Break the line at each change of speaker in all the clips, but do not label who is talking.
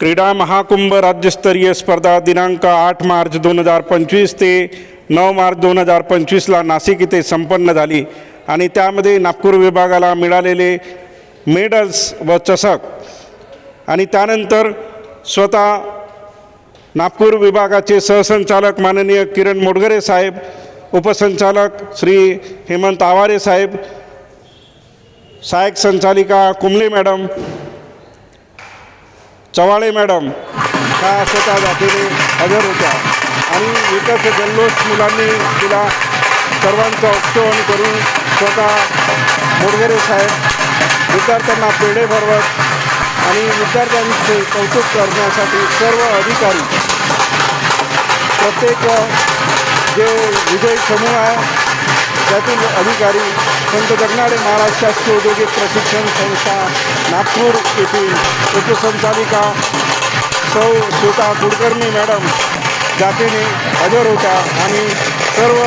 क्रीडा महाकुंभ राज्यस्तरीय स्पर्धा दिनांक आठ मार्च दोन हजार पंचवीस ते नऊ मार्च दोन हजार पंचवीसला नाशिक इथे संपन्न झाली. आणि त्यामध्ये नागपूर विभागाला मिळालेले मेडल्स व चषक. आणि त्यानंतर स्वतः नागपूर विभागाचे सहसंचालक माननीय किरण मोडगरे साहेब उपसंचालक श्री हेमंत आवारे साहेब सहायक संचालिका कुमले मॅडम चव्हाळे मॅडम ह्या स्वतः जातीने हजर होत्या. आणि एकच जल्लोष मुलांनी तिला सर्वांचं उत्सवन करून स्वतः मोडगरे साहेब विद्यार्थ्यांना पेढे भरवत आणि विद्यार्थ्यांचे कौतुक करण्यासाठी सर्व अधिकारी प्रत्येक जे विजयी समूह आहे त्यातील अधिकारी संत जगनाडे महाराज शासकीय औद्योगिक प्रशिक्षण संस्था नागपूर येथील उपसंचालिका सौ श्वेता कुलकर्णी मॅडम जातीने हजर होत्या आणि सर्व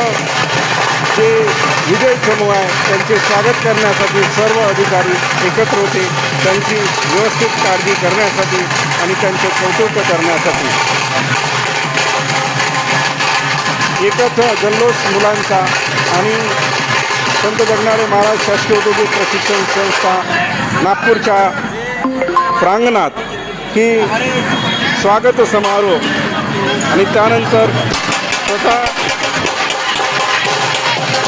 जे विजय समूह आहे त्यांचे स्वागत करण्यासाठी सर्व अधिकारी एकत्र होते. त्यांची व्यवस्थित काळजी करण्यासाठी आणि त्यांचे कौतुक करण्यासाठी. एकच जल्लोष मुलांचा आणि संत जगणारे महाराज शासकीय औद्योगिक प्रशिक्षण संस्था नागपूरच्या प्रांगणात ही स्वागत समारोह आणि त्यानंतर स्वतः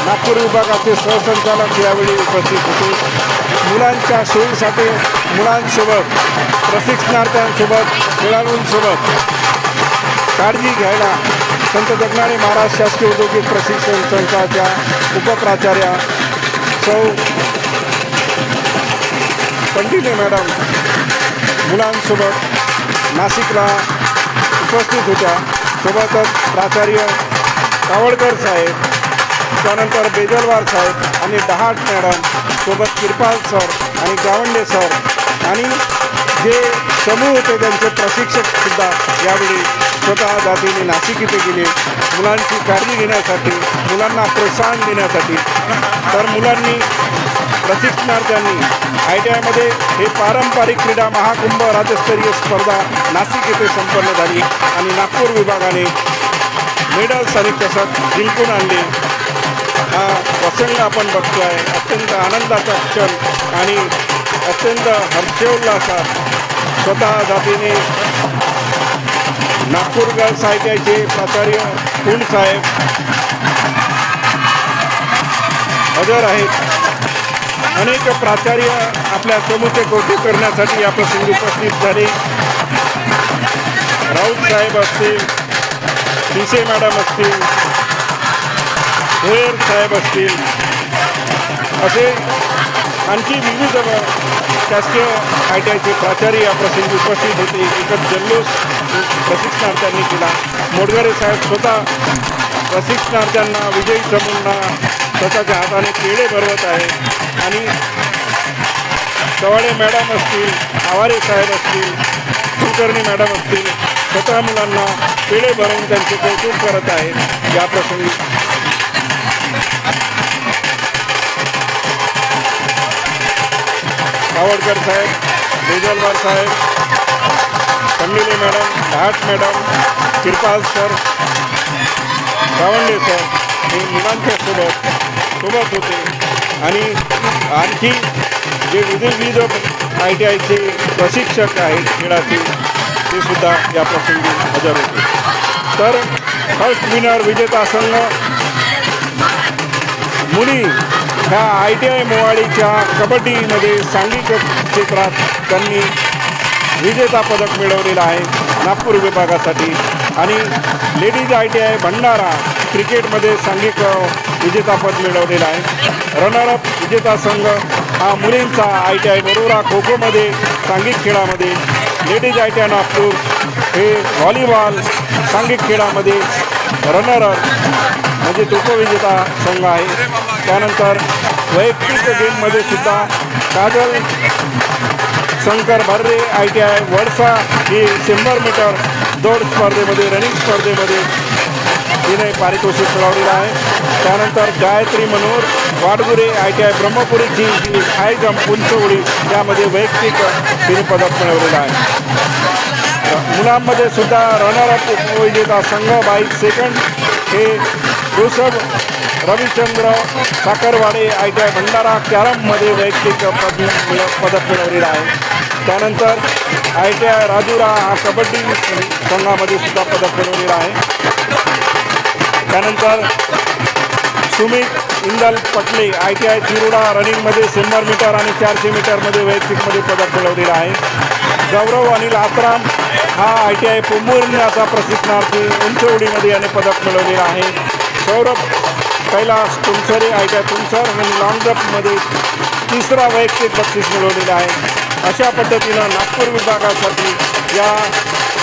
नागपूर विभागाचे सहसंचालक यावेळी उपस्थित होते. मुलांच्या सोयीसाठी मुलांसोबत प्रशिक्षणार्थ्यांसोबत खेळाडूंसोबत काळजी घ्यायला संत जगणारे महाराज शासकीय औद्योगिक प्रशिक्षण संस्थाच्या उपप्राचार्या सौ पंडिते मॅडम मुलांसोबत नाशिकला उपस्थित होत्या. सोबतच प्राचार्य कावळकर साहेब त्यानंतर बेजलवार साहेब आणि डहाट मॅडम सोबत किरपाल सर आणि गावंडे सर आणि जे समूह होते त्यांचे प्रशिक्षकसुद्धा यावेळी स्वतः जातीने नाशिक इथे गेले. मुलांची काळजी घेण्यासाठी मुलांना प्रोत्साहन देण्यासाठी. तर मुलांनी प्रशिक्षणार्थ्यांनी आय टी आयमध्ये हे पारंपरिक क्रीडा महाकुंभ राज्यस्तरीय स्पर्धा नाशिक येथे संपन्न झाली आणि नागपूर विभागाने मेडल्स आणि चषक जिंकून आणले. हा प्रसंग आपण बघतो आहे अत्यंत आनंदाचा क्षण आणि अत्यंत हर्षोल्लासात स्वतः जातीने नागपूर साहित्याचे प्राचार्य कुंड साहेब. हजर आहेत. अनेक प्राचार्य आपल्या समूचे कौतुक करण्यासाठी या प्रसंगी उपस्थित झाले. राऊत साहेब असतील पिसे मॅडम असतील भोयर साहेब असतील असे आणखी विविध शासकीय आय टी प्राचार्य या प्रसंगी उपस्थित होते. एकच जल्लोष प्रशिक्षणार्थ्यांनी केला. मोडगरे साहेब स्वतः प्रशिक्षणार्थ्यांना विजयी चमूंना स्वतःच्या हाताने पेढे भरवत आहे आणि चव्हाडे मॅडम असतील आवारे साहेब असतील कुलकर्णी मॅडम असतील स्वतः मुलांना पेढे भरवून त्यांचे कौतुक करत आहेत. या सावरकर साहेब बेजलवार साहेब Kandile madam Ghat madam Kirpal sir Gawande sir हे मुलांच्या सोबत सोबत होते. आणि आणखी जे विविध आय टी आयचे प्रशिक्षक आहेत खेळातील ते सुद्धा या प्रसंगी हजर होते. तर फर्स्ट विनर विजेता संघ मुली ह्या आय टी आय मोवाडीच्या कबड्डीमध्ये सांघिक क्षेत्रात त्यांनी विजेता पदक मिळवलेलं आहे नागपूर विभागासाठी. आणि ladies I T I Bhandara क्रिकेटमध्ये सांघिक विजेतापद मिळवलेलं आहे. रनरअप विजेता संघ हा मुलींचा I T I Barora kho खोमध्ये सांघिक खेळामध्ये ladies I T I Nagpur हे व्हॉलीबॉल सांघिक खेळामध्ये रनर म्हणजे उपविजेता संघ आहे. त्यानंतर वैयक्तिक गेममध्ये सुद्धा Kajal Shankar Bharre I T I Wadsa ही शंभर मीटर दौड स्पर्धेमध्ये रनिंग स्पर्धेमध्ये तिने पारितोषिक मिळवलेलं आहे. त्यानंतर Gayatri Manohar Wadgure I T I ब्रह्मपुरीची जी हाय जम्प उंच उडी यामध्ये वैयक्तिक तिने पदक मिळवलेलं आहे. मुलांमध्ये सुद्धा रनरअप उपविजेता संघ बाईक सेकंड हे Rishabh Ravichandra Sakharwade I T I Bhandara कॅरममध्ये वैयक्तिक पद पदक मिळवलेलं आहे. त्यानंतर आय टी आय राजुरा हा कबड्डी संघामध्ये सुद्धा पदक मिळवलेला आहे. त्यानंतर Sumit Indal Patle I T I Tiruda रनिंगमध्ये शंभर मीटर आणि चारशे मीटरमध्ये वैयक्तिकमध्ये पदक मिळवलेलं आहे. गौरव अनिल आत्राम हा आय टी आय पोंभुर्ण्याचा प्रशिक्षणार्थी उंच उडीमध्ये याने पदक मिळवलेलं आहे. Saurabh Kailas Tumsare I T I Tumsar आणि लॉंग जम्पमध्ये तिसरा वैयक्तिक बक्षीस मिळवलेलं आहे. अशा पद्धतीनं नागपूर विभागासाठी या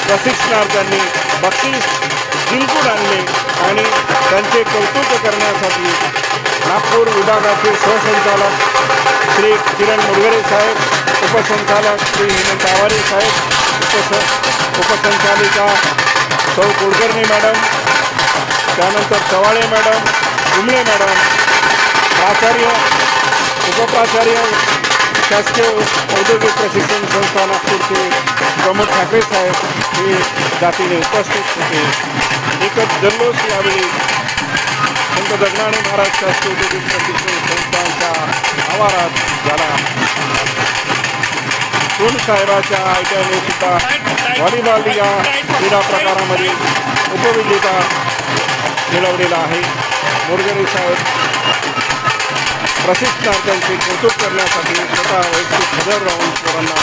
प्रशिक्षणार्थ्यांनी बक्षीस जिंकून आणले आणि त्यांचे कौतुक करण्यासाठी नागपूर विभागाचे सहसंचालक श्री किरण मुरगरे साहेब उपसंचालक श्री हेमंत आवारे साहेब उपस उपसंचालिका सौ कुलकर्णी मॅडम त्यानंतर चवाळे मॅडम उमळे मॅडम प्राचार्य उपप्राचार्य शासकीय औद्योगिक प्रशिक्षण संस्था नागपूरचे प्रमोद ठाकरे साहेब हे जातीने उपस्थित होते. एकच जल्लोष यावेळी संत जगनाणे महाराज शासकीय औद्योगिक प्रशिक्षण संस्थांच्या आवारात झाला. सोन साहेबाच्या आयट्याने सुद्धा व्हॉलीबॉल या क्रीडा प्रकारामध्ये उपविजेता मिळवलेला आहे. मोरगरे साहेब प्रशिक्षणार्थ्यांचे कौतुक करण्यासाठी स्वतः वैयक्तिक हजर राहून पोरांना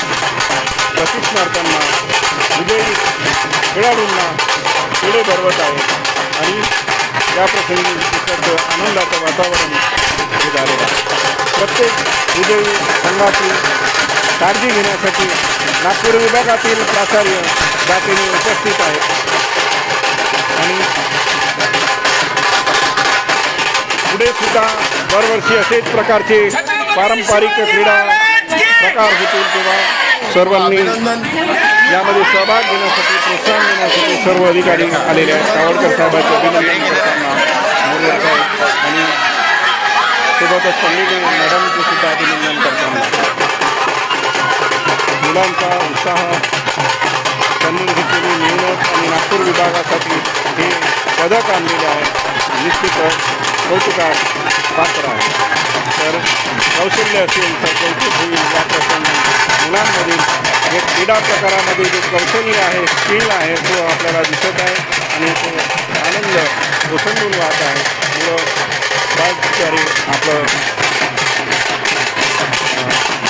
प्रशिक्षणार्थ्यांना विजयी खेळाडूंना पुढे भरवत आहे आणि याप्रसंगी प्रसंगी आनंदाचं वातावरण हे झालेलं आहे. प्रत्येक विजयी संघाची काळजी घेण्यासाठी नागपूर विभागातील प्राचार्य जातीने उपस्थित आहेत. आणि पुढे सुद्धा दरवर्षी असेच प्रकारचे पारंपरिक क्रीडा प्रकार होतील तेव्हा सर्वांनी यामध्ये सहभाग घेण्यासाठी प्रोत्साहन देण्यासाठी सर्व अधिकारी आलेले आहेत. सावरकर साहेबांचे अभिनंदन करताना आणि सोबतच पंडित मॅडमचे सुद्धा अभिनंदन करताना. मुलांचा उत्साह त्यांनी घेतलेली मेहनत आणि नागपूर विभागासाठी हे पदक आणलेले आहे. निश्चितच कौतुकात पात्र आहे. तर कौशल्य असेल तर कौतुक होईल. या प्रसंगी मुलांमधील जे क्रीडा प्रकारामध्ये जे कौशल्य आहे स्किल आहे तो आपल्याला दिसत आहे आणि तो आनंद ओसंडून वाहत आहे. मुलं आपलं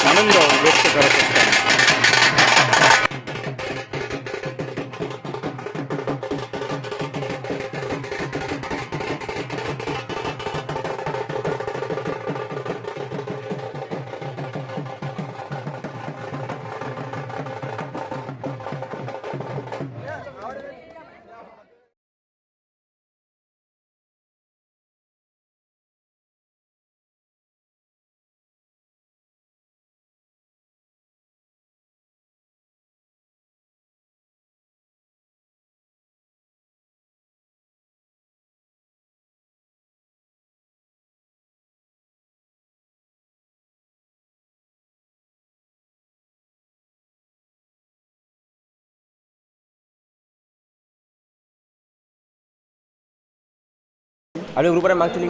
आनंद व्यक्त करत असतात.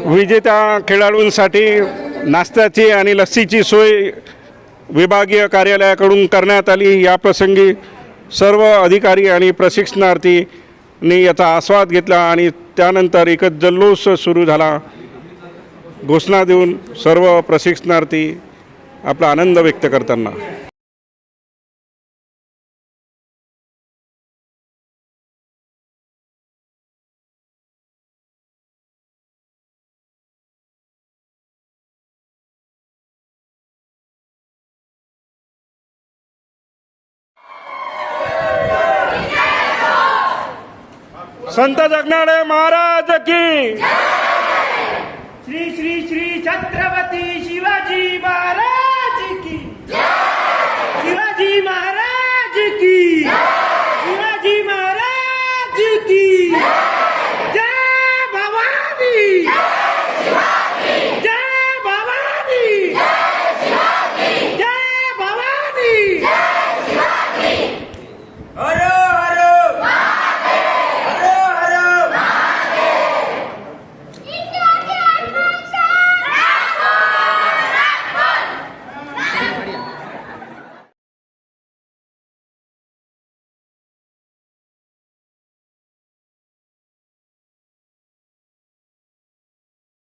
विजेत्या खेळाडूंसाठी नाश्त्याची आणि लस्सीची सोय विभागीय कार्यालयाकडून करण्यात आली. या प्रसंगी सर्व अधिकारी आणि प्रशिक्षणार्थींनी याचा आस्वाद घेतला आणि त्यानंतर एकच जल्लोष सुरू झाला. घोषणा देऊन सर्व प्रशिक्षणार्थी आपला आनंद व्यक्त करताना. संत जगनाडे महाराज की.
श्री श्री श्री छत्रपती शिवाजी महाराज.